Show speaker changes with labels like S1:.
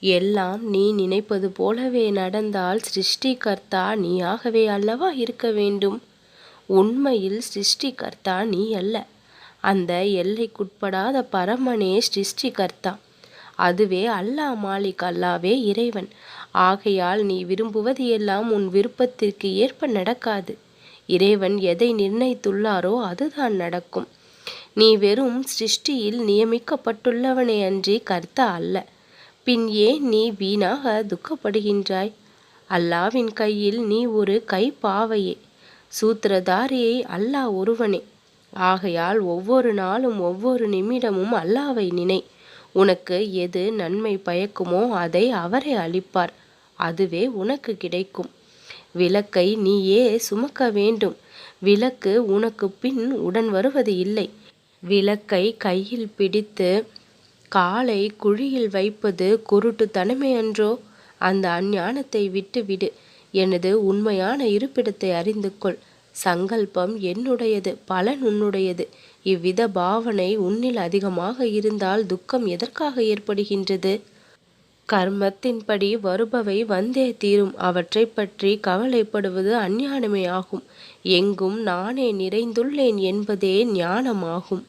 S1: எல்லாம் நீ நினைப்பது போலவே நடந்தால் சிருஷ்டிகர்த்தா நீயாகவே அல்லவா இருக்க வேண்டும்? உண்மையில் சிருஷ்டிகர்த்தா நீ அல்ல. அந்த எல்லைக்குட்படாத பரமனே சிருஷ்டிகர்த்தா. அதுவே அல்லாஹ் மாலிக் அல்லாவே இறைவன். ஆகையால் நீ விரும்புவது எல்லாம் உன் விருப்பத்திற்கு ஏற்ப நடக்காது. இறைவன் எதை நிர்ணயித்துள்ளாரோ அதுதான் நடக்கும். நீ வெறும் சிருஷ்டியில் நியமிக்கப்பட்டுள்ளவனே அன்றி கர்த்தா அல்ல. பின் ஏன் நீ வீணாக துக்கப்படுகின்றாய். அல்லாவின் கையில் நீ ஒரு கைப்பாவையே. சூத்திரதாரியை அல்லாஹ் ஒருவனே. ஆகையால் ஒவ்வொரு நாளும் ஒவ்வொரு நிமிடமும் அல்லாவை நினை. உனக்கு எது நன்மை பயக்குமோ அதை அவரே அளிப்பார். அதுவே உனக்கு கிடைக்கும். விளக்கை நீயே சுமக்க வேண்டும். விளக்கு உனக்கு பின் உடன் வருவது இல்லை. விளக்கை கையில் பிடித்து காலை குழியில் வைப்பது குருட்டுத்தனமே அன்றோ அந்த அஞ்ஞானத்தை விட்டுவிடு. எனது உண்மையான இருப்பிடத்தை அறிந்து கொள். சங்கல்பம் என்னுடையது பலன் உன்னுடையது. இவ்வித பாவனை உன்னில் அதிகமாக இருந்தால் துக்கம் எதற்காக ஏற்படுகின்றது? கர்மத்தின்படி வருபவை வந்தே தீரும். அவற்றை பற்றி கவலைப்படுவது அஞ்ஞானமே ஆகும். எங்கும் நானே நிறைந்துள்ளேன் என்பதே ஞானமாகும்.